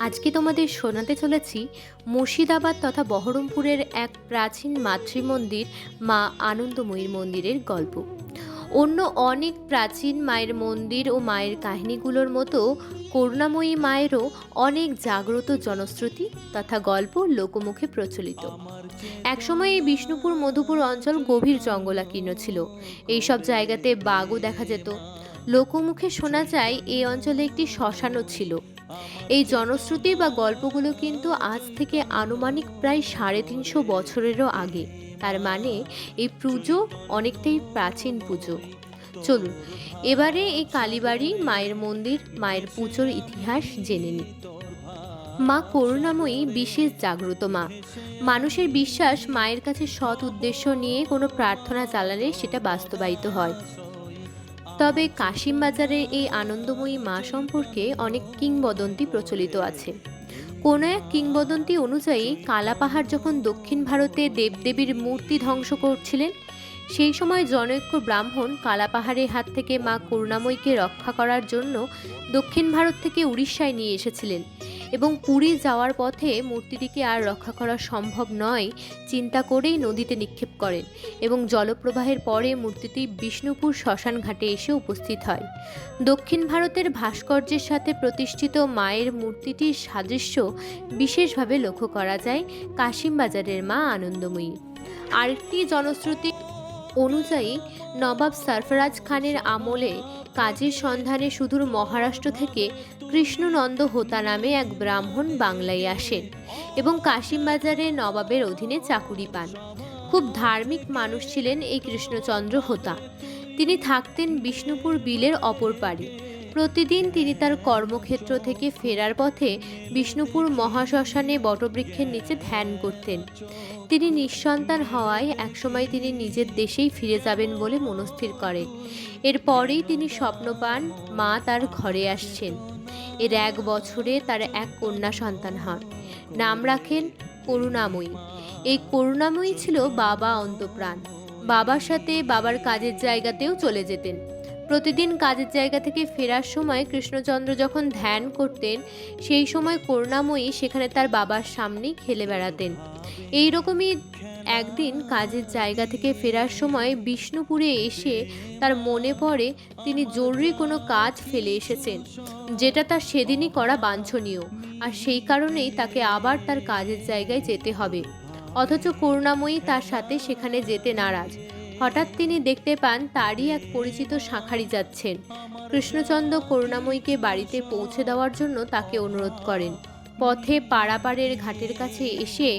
আজকে তোমাদের শোনাতে চলেছি মুর্শিদাবাদ তথা বহরমপুরের এক প্রাচীন মাতৃমন্দির, মা আনন্দময়ীর মন্দিরের গল্প। অন্য অনেক প্রাচীন মায়ের মন্দির ও মায়ের কাহিনীগুলোর মতো করুণাময়ী মায়েরও অনেক জাগ্রত জনশ্রুতি তথা গল্প লোকমুখে প্রচলিত। একসময় এই বিষ্ণুপুর মধুপুর অঞ্চল গভীর জঙ্গলাকীর্ণ ছিল। এইসব জায়গাতে বাঘও দেখা যেত। লোকমুখে শোনা যায়, এই অঞ্চলে একটি শ্মশানও ছিল। এই জনশ্রুতি বা গল্পগুলো কিন্তু আজ থেকে আনুমানিক প্রায় সাড়ে তিনশো বছরেরও আগে। তার মানে এই পুজো অনেকটাই প্রাচীন পুজো। চলুন, এবারে এই কালীবাড়ি মায়ের মন্দির, মায়ের পুজোর ইতিহাস জেনে নিই। মা করুণাময়ী, বিশেষ জাগ্রত মা। মানুষের বিশ্বাস মায়ের কাছে সৎ উদ্দেশ্য নিয়ে কোনো প্রার্থনা চালালে সেটা বাস্তবায়িত হয়। তবে কাশিম বাজারের এই আনন্দময়ী মা সম্পর্কে অনেক কিংবদন্তি প্রচলিত আছে। কোনো এক কিংবদন্তি অনুযায়ী কালাপাহাড় যখন দক্ষিণ ভারতে দেবদেবীর মূর্তি ধ্বংস করছিলেন, সেই সময় জনৈক্য ব্রাহ্মণ কালাপাহাড়ের হাত থেকে মা করুণাময়ীকে রক্ষা করার জন্য দক্ষিণ ভারত থেকে উড়িষ্যায় নিয়ে এসেছিলেন। এবং পুরী যাওয়ার পথে মূর্তিটিকে আর রক্ষা করা সম্ভব নয়, চিন্তা করেই নদীতে নিক্ষেপ করেন এবং জলপ্রবাহের পরে মূর্তিটি বিষ্ণুপুর শ্মশান ঘাটে এসে উপস্থিত হয়। দক্ষিণ ভারতের ভাস্কর্যের সাথে প্রতিষ্ঠিত মায়ের মূর্তিটির সাদৃশ্য বিশেষভাবে লক্ষ্য করা যায় কাশিমবাজারের মা আনন্দময়ী। আরেকটি জনশ্রুতি অনুযায়ী নবাব সরফরাজ খানের আমলে কাজের সন্ধানে সুদূর মহারাষ্ট্র থেকে কৃষ্ণনন্দ হোতা নামে এক ব্রাহ্মণ বাংলায় আসেন এবং কাশিমবাজারে নবাবের অধীনে চাকুরি পান। খুব ধার্মিক মানুষ ছিলেন এই কৃষ্ণচন্দ্র হোতা। তিনি থাকতেন বিষ্ণুপুর বিলের অপর পারে প্রতিদিন তিনি তার কর্মক্ষেত্র থেকে ফেরার পথে বিষ্ণুপুর মহাশ্মশানে বটবৃক্ষের নিচে ধ্যান করতেন। তিনি নিঃসন্তান হওয়ায় একসময় তিনি নিজের দেশেই ফিরে যাবেন বলে মনস্থির করেন। এরপরেই তিনি স্বপ্ন পান মা তার ঘরে আসছেন। এর এক বছরে তার এক কন্যা সন্তান হন নাম রাখেন করুণাময়ী। এই করুণাময়ী ছিল বাবা অন্তপ্রাণ। বাবার সাথে বাবার কাজের জায়গাতেও চলে যেতেন। প্রতিদিন কাজের জায়গা থেকে ফেরার সময় কৃষ্ণচন্দ্র যখন ধ্যান করতেন, সেই সময় করুণাময়ী সেখানে তার বাবার সামনেই খেলে বেড়াতেন। এই রকমই একদিন কাজের জায়গা থেকে ফেরার সময় বিষ্ণুপুরে এসে তার মনে পড়ে তিনি জরুরি কোনো কাজ ফেলে এসেছেন, যেটা তার সেদিনই করা বাঞ্ছনীয়, আর সেই কারণেই তাকে আবার তার কাজের জায়গায় যেতে হবে। অথচ করুণাময়ী তার সাথে সেখানে যেতে নারাজ। হঠাৎ তিনি দেখতে পান তারই এক পরিচিত শাঁখারি যাচ্ছেন। কৃষ্ণচন্দ্র করুণাময়ীকে বাড়িতে পৌঁছে দেওয়ার জন্য তাকে অনুরোধ করেন। পথে পাড়াপাড়ের ঘাটের কাছে এসে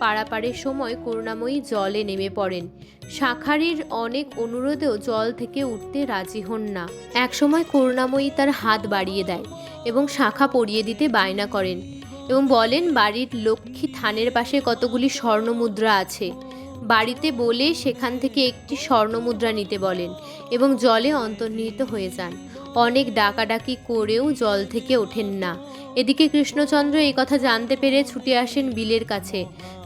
পাড়াপাড়ের সময় করুণাময়ী জলে নেমে পড়েন। শাঁখারির অনেক অনুরোধেও জল থেকে উঠতে রাজি হন না। একসময় করুণাময়ী তার হাত বাড়িয়ে দেয় এবং শাখা পরিয়ে দিতে বায়না করেন এবং বলেন, বাড়ির লক্ষ্মী থানের পাশে কতগুলি স্বর্ণ মুদ্রা আছে। বাড়িতে বলে সেখান থেকে একটি স্বর্ণমুদ্রা নিতে বলেন এবং জলে অন্তর্নিহিত হয়ে যান। অনেক ডাকাডাকি করেও জল থেকে ওঠেন না। এদিকে কৃষ্ণচন্দ্র এই কথা জানতে পেরে ছুটে আসেন বিলের কাছে।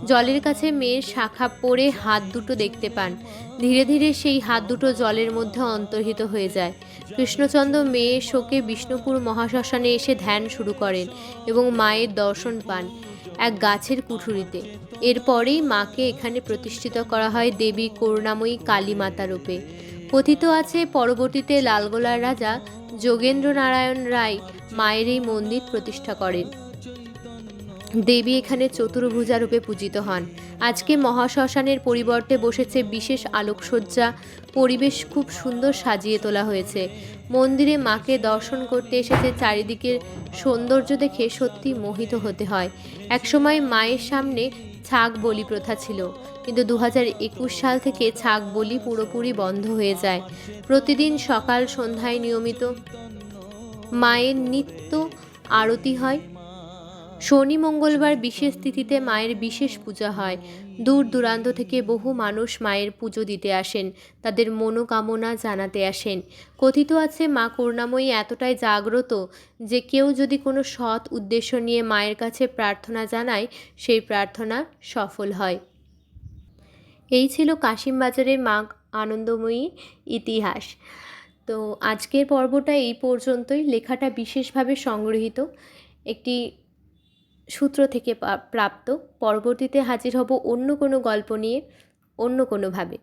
জলের কাছে মেয়ের শাখা পড়ে হাত দুটো দেখতে পান। ধীরে ধীরে সেই হাত দুটো জলের মধ্যে অন্তর্হিত হয়ে যায়। কৃষ্ণচন্দ্র মেয়ের শোকে বিষ্ণুপুর মহাশ্মশানে এসে ধ্যান শুরু করেন এবং মায়ের দর্শন পান এক গাছের কুঠুরিতে। এরপরেই মাকে এখানে প্রতিষ্ঠিত করা হয় দেবী করুণাময়ী কালী মাতা রূপে। কথিত আছে, পরবর্তীতে লালগোলার রাজা যোগেন্দ্র নারায়ণ রায় মায়ের এই মন্দির প্রতিষ্ঠা করেন। দেবী এখানে চতুর্ভুজা রূপে পূজিত হন। আজকে মহাশ্মশানের পরিবর্তে বসেছে বিশেষ আলোকসজ্জা, পরিবেশ খুব সুন্দর সাজিয়ে তোলা হয়েছে। মন্দিরে মাকে দর্শন করতে এসেছে চারিদিকের সৌন্দর্য দেখে সত্যি মোহিত হতে হয়। একসময় মায়ের সামনে ছাগ বলি প্রথা ছিল। কিন্তু দু সাল থেকে ছাগ বলি পুরোপুরি বন্ধ হয়ে যায়। প্রতিদিন সকাল সন্ধ্যায় নিয়মিত মায়ের নিত্য আরতি হয়। শনি মঙ্গলবার বিশেষ তিথিতে মায়ের বিশেষ পূজা হয়। দূর দূরান্ত থেকে বহু মানুষ মায়ের পুজো দিতে আসেন, তাদের মনোকামনা জানাতে আসেন। কথিত আছে, মা করুণাময়ী এতটাই জাগ্রত যে কেউ যদি কোনো সৎ উদ্দেশ্য নিয়ে মায়ের কাছে প্রার্থনা জানায়, সেই প্রার্থনা সফল হয়। এই ছিল কাশিমবাজারের মা আনন্দময়ী ইতিহাস। তো আজকের পর্বটা এই পর্যন্তই। লেখাটা বিশেষভাবে সংগৃহীত। একটি সূত্র থেকে প্রাপ্ত। পরবর্তীতে হাজির হব অন্য কোনো গল্প নিয়ে অন্য কোনোভাবে।